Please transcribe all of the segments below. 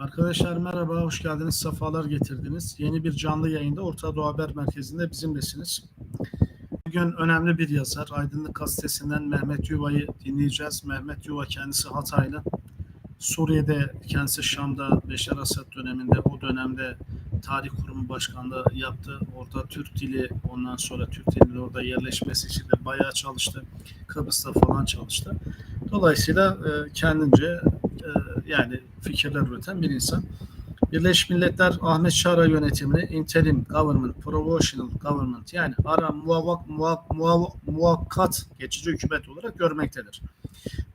Arkadaşlar merhaba, hoş geldiniz, sefalar getirdiniz. Yeni bir canlı yayında Orta Doğu Haber Merkezi'nde bizimlesiniz. Bugün önemli bir yazar, Aydınlık Gazetesi'nden Mehmet Yuva'yı dinleyeceğiz. Mehmet Yuva kendisi Hataylı. Suriye'de kendisi Şam'da Beşar Asad döneminde, o dönemde Tarih Kurumu Başkanlığı yaptı. Orada Türk dili, ondan sonra Türk dilinin orada yerleşmesi için de bayağı çalıştı. Kıbrıs'ta falan çalıştı. Dolayısıyla e, kendince e, yani fikirler üreten bir insan. Birleşmiş Milletler Ahmet Şara yönetimini interim government, provisional government yani ara muvak, muvak, muvak, muvakkat geçici hükümet olarak görmektedir.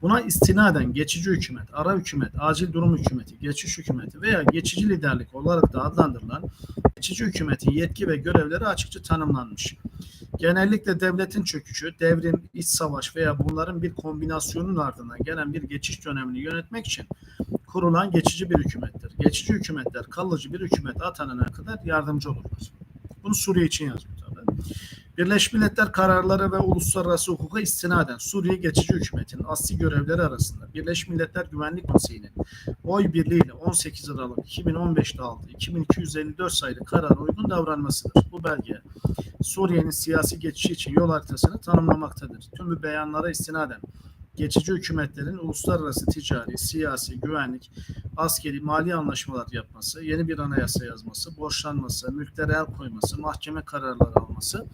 Buna istinaden geçici hükümet, ara hükümet, acil durum hükümeti, geçiş hükümeti veya geçici liderlik olarak da adlandırılan geçici hükümetin yetki ve görevleri açıkça tanımlanmış. Genellikle devletin çöküşü, devrim, iç savaş veya bunların bir kombinasyonun ardından gelen bir geçiş dönemini yönetmek için kurulan geçici bir hükümettir. Geçici hükümetler kalıcı bir hükümet atanana kadar yardımcı olurlar. Bunu Suriye için yazıyor tabii. Birleşmiş Milletler kararları ve uluslararası hukuka istinaden Suriye geçici hükümetinin asli görevleri arasında Birleşmiş Milletler Güvenlik Konseyi'nin oy birliğiyle 18 Aralık 2015'te aldığı 2254 sayılı karar uygun davranmasıdır. Bu belge Suriye'nin siyasi geçişi için yol haritasını tanımlamaktadır. Tüm bu beyanlara istinaden geçici hükümetlerin uluslararası ticari, siyasi, güvenlik, askeri, mali anlaşmalar yapması, yeni bir anayasa yazması, borçlanması, mülklere el koyması, mahkeme kararları alması,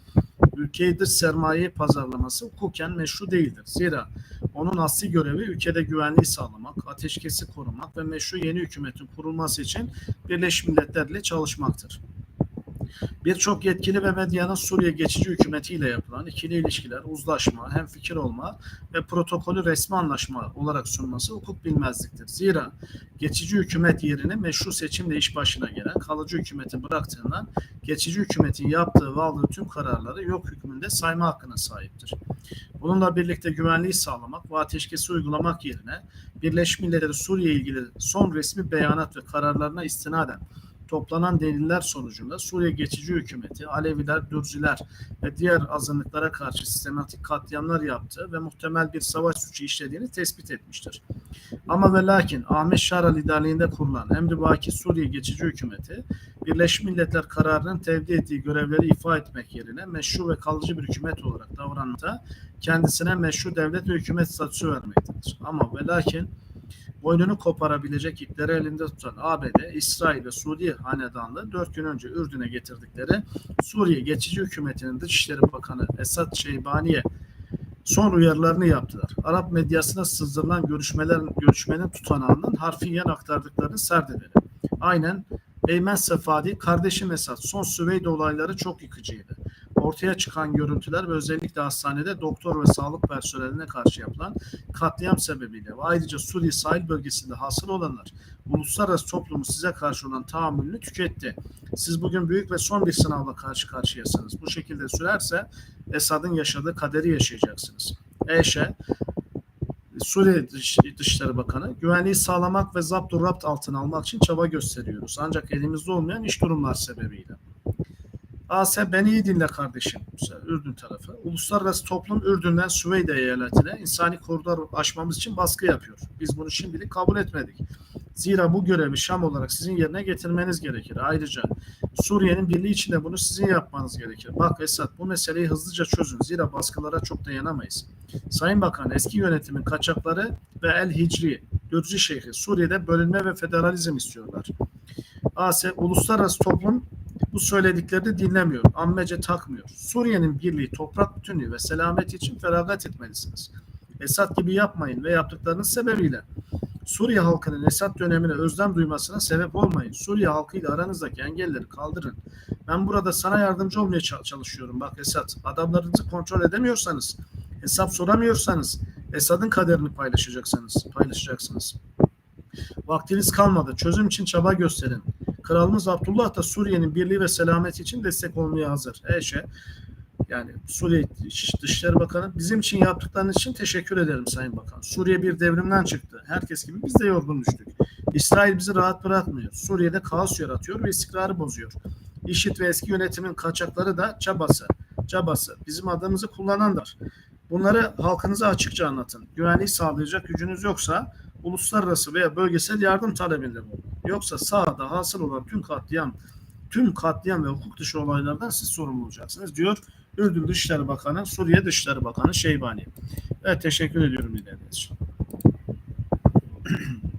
ülkeyi dış sermaye pazarlaması hukuken meşru değildir. Zira onun asli görevi ülkede güvenliği sağlamak, ateşkesi korumak ve meşru yeni hükümetin kurulması için Birleşmiş Milletler ile çalışmaktır. Birçok yetkili ve medyanın Suriye geçici hükümetiyle yapılan ikili ilişkiler, uzlaşma, hem fikir olma ve protokolü resmi anlaşma olarak sunması hukuk bilmezliktir. Zira geçici hükümet yerine meşru seçimle iş başına gelen kalıcı hükümeti bıraktığından geçici hükümetin yaptığı ve aldığı tüm kararları yok hükmünde sayma hakkına sahiptir. Bununla birlikte güvenliği sağlamak ve ateşkesi uygulamak yerine Birleşmiş Milletler Suriye ilgili son resmi beyanat ve kararlarına istinaden toplanan deliller sonucunda Suriye geçici hükümeti Aleviler, Dürziler ve diğer azınlıklara karşı sistematik katliamlar yaptığı ve muhtemel bir savaş suçu işlediğini tespit etmiştir. Ama ve lakin Ahmet Şara liderliğinde kurulan Emrivaki Suriye geçici hükümeti Birleşmiş Milletler kararının tevdi ettiği görevleri ifa etmek yerine meşru ve kalıcı bir hükümet olarak davranmakta kendisine meşru devlet ve hükümet statüsü vermektedir. Ama ve lakin boynunu koparabilecek ipleri elinde tutan ABD, İsrail ve Suudi hanedanlığı dört gün önce Ürdün'e getirdikleri Suriye geçici hükümetinin Dışişleri Bakanı Esad Şeybani'ye son uyarılarını yaptılar. Arap medyasına sızdırılan görüşmelerin görüşmenin tutanağının harfiyen aktardıklarını serdedelim. Aynen Eymen Sefadi, kardeşim Esad, son Süveyde olayları çok yıkıcıydı ortaya çıkan görüntüler ve özellikle hastanede doktor ve sağlık personeline karşı yapılan katliam sebebiyle ve ayrıca Suriye sahil bölgesinde hasıl olanlar uluslararası toplumu size karşı olan tahammülünü tüketti. Siz bugün büyük ve son bir sınavla karşı karşıyasınız. Bu şekilde sürerse Esad'ın yaşadığı kaderi yaşayacaksınız. Eşe Suriye Dış, Dışişleri Bakanı güvenliği sağlamak ve zapt rapt altına almak için çaba gösteriyoruz. Ancak elimizde olmayan iş durumlar sebebiyle. Asya beni iyi dinle kardeşim. Ürdün tarafı. Uluslararası toplum Ürdün'den Süveyde eyaletine insani koridor aşmamız için baskı yapıyor. Biz bunu şimdilik kabul etmedik. Zira bu görevi Şam olarak sizin yerine getirmeniz gerekir. Ayrıca Suriye'nin birliği için de bunu sizin yapmanız gerekir. Bak Esad bu meseleyi hızlıca çözün. Zira baskılara çok dayanamayız. Sayın Bakan eski yönetimin kaçakları ve El Hicri, Dürzi Şeyhi Suriye'de bölünme ve federalizm istiyorlar. ASE uluslararası toplum bu söylediklerini dinlemiyor, ammece takmıyor. Suriye'nin birliği, toprak bütünlüğü ve selameti için feragat etmelisiniz. Esad gibi yapmayın ve yaptıklarınız sebebiyle Suriye halkının Esad dönemine özlem duymasına sebep olmayın. Suriye halkıyla aranızdaki engelleri kaldırın. Ben burada sana yardımcı olmaya çalışıyorum. Bak Esad, adamlarınızı kontrol edemiyorsanız, hesap soramıyorsanız, Esad'ın kaderini paylaşacaksınız, paylaşacaksınız. Vaktiniz kalmadı. Çözüm için çaba gösterin. Kralımız Abdullah da Suriye'nin birliği ve selameti için destek olmaya hazır. Eşe yani Suriye Dışişleri Bakanı bizim için yaptıklarınız için teşekkür ederim Sayın Bakan. Suriye bir devrimden çıktı. Herkes gibi biz de yorgun düştük. İsrail bizi rahat bırakmıyor. Suriye'de kaos yaratıyor ve istikrarı bozuyor. İşit ve eski yönetimin kaçakları da çabası. Çabası. Bizim adımızı kullananlar. Bunları halkınıza açıkça anlatın. Güvenliği sağlayacak gücünüz yoksa uluslararası veya bölgesel yardım talebinde bulunun. Yoksa sahada hasıl olan tüm katliam, tüm katliam ve hukuk dışı olaylardan siz sorumlu olacaksınız diyor Ürdün Dışişleri Bakanı, Suriye Dışişleri Bakanı Şeybani. Evet teşekkür ediyorum dinlediğiniz için.